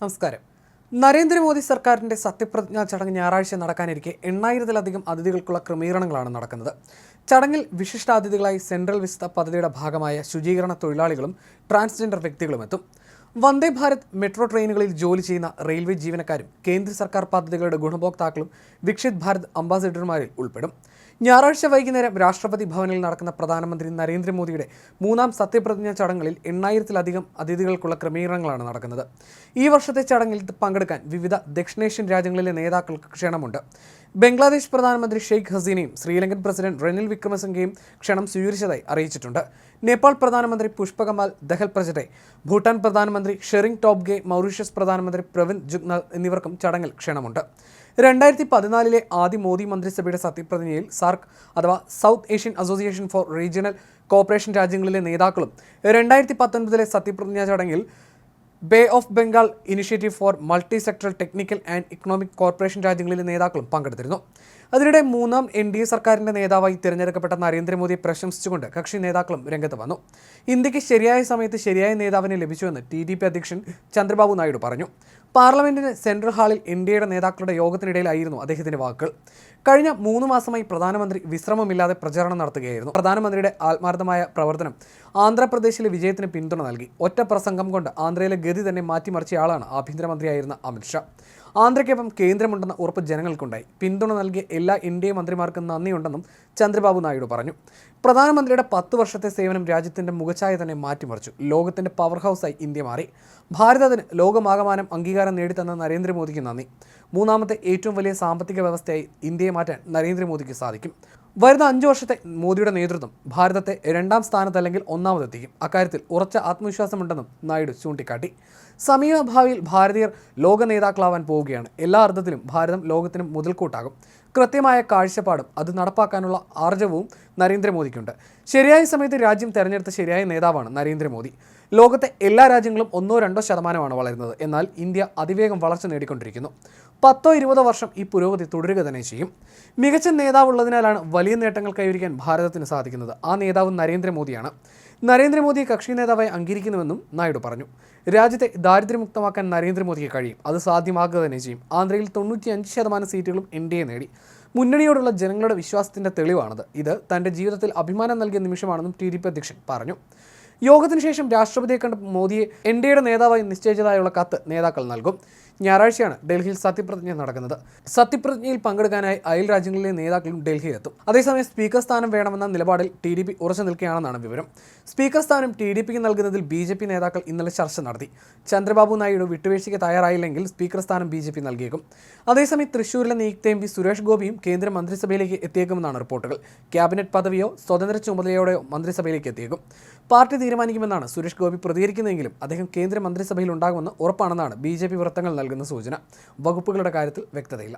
നമസ്കാരം. നരേന്ദ്രമോദി സർക്കാരിന്റെ സത്യപ്രതിജ്ഞാ ചടങ്ങ് ഞായറാഴ്ച നടക്കാനിരിക്കെ എണ്ണായിരത്തിലധികം അതിഥികൾക്കുള്ള ക്രമീകരണങ്ങളാണ് നടക്കുന്നത്. ചടങ്ങിൽ വിശിഷ്ടാതിഥികളായി സെൻട്രൽ വിസ്ത പദ്ധതിയുടെ ഭാഗമായ ശുചീകരണ തൊഴിലാളികളും ട്രാൻസ്ജെൻഡർ വ്യക്തികളും എത്തും. വന്ദേ ഭാരത് മെട്രോ ട്രെയിനുകളിൽ ജോലി ചെയ്യുന്ന റെയിൽവേ ജീവനക്കാരും കേന്ദ്ര സർക്കാർ പദ്ധതികളുടെ ഗുണഭോക്താക്കളും വിക്ഷിത് ഭാരത് അംബാസിഡർമാരിൽ ഉൾപ്പെടും. ഞായറാഴ്ച വൈകുന്നേരം രാഷ്ട്രപതി ഭവനിൽ നടക്കുന്ന പ്രധാനമന്ത്രി നരേന്ദ്രമോദിയുടെ മൂന്നാം സത്യപ്രതിജ്ഞ ചടങ്ങുകളിൽ എണ്ണായിരത്തിലധികം അതിഥികൾക്കുള്ള ക്രമീകരണങ്ങളാണ് നടക്കുന്നത്. ഈ വർഷത്തെ ചടങ്ങിൽ പങ്കെടുക്കാൻ വിവിധ ദക്ഷിണേഷ്യൻ രാജ്യങ്ങളിലെ നേതാക്കൾക്ക് ക്ഷണമുണ്ട്. ബംഗ്ലാദേശ് പ്രധാനമന്ത്രി ഷെയ്ഖ് ഹസീനയും ശ്രീലങ്കൻ പ്രസിഡന്റ് റെനിൽ വിക്രമസിംഗയും ക്ഷണം സ്വീകരിച്ചതായി അറിയിച്ചിട്ടുണ്ട്. നേപ്പാൾ പ്രധാനമന്ത്രി പുഷ്പകമാൽ ദഹൽ പ്രജടെ ഭൂട്ടാൻ പ്രധാനമന്ത്രി ഷെറിംഗ് ടോപ്ഗെ മൗറീഷ്യസ് പ്രധാനമന്ത്രി പ്രവിന്ദ് ജുഗ്നാഥ് എന്നിവർക്കും ചടങ്ങിൽ ക്ഷണമുണ്ട്. രണ്ടായിരത്തി പതിനാലിലെ ആദ്യ മോദി മന്ത്രിസഭയുടെ സത്യപ്രതിജ്ഞയിൽ സാർക്ക് അഥവാ South Asian association for regional cooperation രാജ്യങ്ങളിലെ നേതാക്കളും രണ്ടായിരത്തി പത്തൊൻപതിലെ സത്യപ്രതിജ്ഞാ ചടങ്ങിൽ bay of Bengal initiative for multi sectoral technical and economic cooperation രാജ്യങ്ങളിലെ നേതാക്കളും പങ്കെടുത്തിരുന്നു. അതിനിടെ മൂന്നാം എൻ ഡി എ സർക്കാരിന്റെ നേതാവായി തിരഞ്ഞെടുക്കപ്പെട്ട നരേന്ദ്രമോദിയെ പ്രശംസിച്ചുകൊണ്ട് കക്ഷി നേതാക്കളും രംഗത്ത് വന്നു. ഇന്ത്യയ്ക്ക് ശരിയായ സമയത്ത് ശരിയായ നേതാവിനെ ലഭിച്ചുവെന്ന് ടി ഡി പി അധ്യക്ഷൻ ചന്ദ്രബാബു നായിഡു പറഞ്ഞു. പാർലമെന്റിന് സെൻട്രൽ ഹാളിൽ ഇന്ത്യയുടെ നേതാക്കളുടെ യോഗത്തിനിടയിലായിരുന്നു അദ്ദേഹത്തിന്റെ വാക്കുകൾ. കഴിഞ്ഞ മൂന്ന് മാസമായി പ്രധാനമന്ത്രി വിശ്രമമില്ലാതെ പ്രചാരണം നടത്തുകയായിരുന്നു. പ്രധാനമന്ത്രിയുടെ ആത്മാർത്ഥമായ പ്രവർത്തനം ആന്ധ്രാപ്രദേശിലെ വിജയത്തിന് പിന്തുണ നൽകി. ഒറ്റ പ്രസംഗം കൊണ്ട് ആന്ധ്രയിലെ ഗതി തന്നെ മാറ്റിമറിച്ചയാളാണ് ആഭ്യന്തരമന്ത്രിയായിരുന്ന അമിത്ഷാ ആന്ധ്രയ്ക്കൊപ്പം കേന്ദ്രമുണ്ടെന്ന ഉറപ്പ് ജനങ്ങൾക്കുണ്ടായി. പിന്തുണ നൽകിയ എല്ലാ ഇന്ത്യ മന്ത്രിമാർക്കും നന്ദിയുണ്ടെന്നും ചന്ദ്രബാബു നായിഡു പറഞ്ഞു. പ്രധാനമന്ത്രിയുടെ പത്ത് വർഷത്തെ സേവനം രാജ്യത്തിന്റെ മുഖഛായ തന്നെ മാറ്റിമറിച്ചു. ലോകത്തിന്റെ പവർ ഹൗസായി ഇന്ത്യ മാറി. ഭാരതത്തിന് ലോകമാകമാനം അംഗീകാരം നേടിത്തന്ന നരേന്ദ്രമോദിക്ക് നന്ദി. മൂന്നാമത്തെ ഏറ്റവും വലിയ സാമ്പത്തിക വ്യവസ്ഥയായി ഇന്ത്യയെ മാറ്റാൻ നരേന്ദ്രമോദിക്ക് സാധിക്കും. വരുന്ന അഞ്ചു വർഷത്തെ മോദിയുടെ നേതൃത്വം ഭാരതത്തെ രണ്ടാം സ്ഥാനത്ത് അല്ലെങ്കിൽ ഒന്നാമതെത്തിക്കും. അക്കാര്യത്തിൽ ഉറച്ച ആത്മവിശ്വാസമുണ്ടെന്നും നായിഡു ചൂണ്ടിക്കാട്ടി. സമീപഭാവിയിൽ ഭാരതീയർ ലോക നേതാക്കളാവാൻ പോവുകയാണ്. എല്ലാ അർത്ഥത്തിലും ഭാരതം ലോകത്തിനും മുതൽക്കൂട്ടാകും. കൃത്യമായ കാഴ്ചപ്പാടും അത് നടപ്പാക്കാനുള്ള ആർജവവും നരേന്ദ്രമോദിക്കുണ്ട്. ശരിയായ സമയത്ത് രാജ്യം തെരഞ്ഞെടുത്ത ശരിയായ നേതാവാണ് നരേന്ദ്രമോദി. ലോകത്തെ എല്ലാ രാജ്യങ്ങളും ഒന്നോ രണ്ടോ ശതമാനമാണ് വളരുന്നത്. എന്നാൽ ഇന്ത്യ അതിവേഗം വളർച്ച നേടിക്കൊണ്ടിരിക്കുന്നു. പത്തോ ഇരുപതോ വർഷം ഈ പുരോഗതി തുടരുക തന്നെ ചെയ്യും. മികച്ച നേതാവുള്ളതിനാലാണ് വലിയ നേട്ടങ്ങൾ കൈവരിക്കാൻ ഭാരതത്തിന് സാധിക്കുന്നത്. ആ നേതാവ് നരേന്ദ്രമോദിയാണ്. നരേന്ദ്രമോദിയെ കക്ഷി നേതാവായി അംഗീകരിക്കുന്നുവെന്നും നായിഡു പറഞ്ഞു. രാജ്യത്തെ ദാരിദ്ര്യമുക്തമാക്കാൻ നരേന്ദ്രമോദിക്ക് കഴിയും. അത് സാധ്യമാക്കുക തന്നെ ചെയ്യും. ആന്ധ്രയിൽ തൊണ്ണൂറ്റി അഞ്ച് ശതമാനം സീറ്റുകളും എൻ ഡി എ നേടി. മുന്നണിയോടുള്ള ജനങ്ങളുടെ വിശ്വാസത്തിന്റെ തെളിവാണത്. ഇത് തന്റെ ജീവിതത്തിൽ അഭിമാനം നൽകിയ നിമിഷമാണെന്നും ടി ഡി പി അധ്യക്ഷൻ പറഞ്ഞു. യോഗത്തിന് ശേഷം രാഷ്ട്രപതിയെ കണ്ട് മോദിയെ എൻ ഡി എയുടെ നേതാവായി നിശ്ചയിച്ചതായുള്ള കത്ത് നേതാക്കൾ നൽകും. ഞായറാഴ്ചയാണ് ഡൽഹിയിൽ സത്യപ്രതിജ്ഞ നടക്കുന്നത്. സത്യപ്രതിജ്ഞയിൽ പങ്കെടുക്കാനായി അയൽ രാജ്യങ്ങളിലെ നേതാക്കളും ഡൽഹിയിലെത്തും. അതേസമയം സ്പീക്കർ സ്ഥാനം വേണമെന്ന നിലപാടിൽ ടി ഡി പി ഉറച്ചു നിൽക്കുകയാണെന്നാണ് വിവരം. സ്പീക്കർ സ്ഥാനം ടി ഡി പിക്ക് നൽകുന്നതിൽ ബി ജെ പി നേതാക്കൾ ഇന്നലെ ചർച്ച നടത്തി. ചന്ദ്രബാബു നായിഡു വിട്ടുവീഴ്ചയ്ക്ക് തയ്യാറായില്ലെങ്കിൽ സ്പീക്കർ സ്ഥാനം ബി ജെ പി നൽകിയേക്കും. അതേസമയം തൃശൂരിലെ നിയുക്ത എം പി സുരേഷ് ഗോപിയും കേന്ദ്ര മന്ത്രിസഭയിലേക്ക് എത്തിയേക്കുമെന്നാണ് റിപ്പോർട്ടുകൾ. ക്യാബിനറ്റ് പദവിയോ സ്വതന്ത്ര ചുമതലയോടെയോ മന്ത്രിസഭയിലേക്ക് എത്തിയേക്കും. പാർട്ടി തീരുമാനിക്കുമെന്നാണ് സുരേഷ് ഗോപി പ്രതികരിക്കുന്നതെങ്കിലും അദ്ദേഹം കേന്ദ്ര മന്ത്രിസഭയിൽ ഉണ്ടാകുമെന്ന് ഉറപ്പാണെന്നാണ് ബി വൃത്തങ്ങൾ നൽകുന്ന സൂചന. വകുപ്പുകളുടെ കാര്യത്തിൽ വ്യക്തതയില്ല.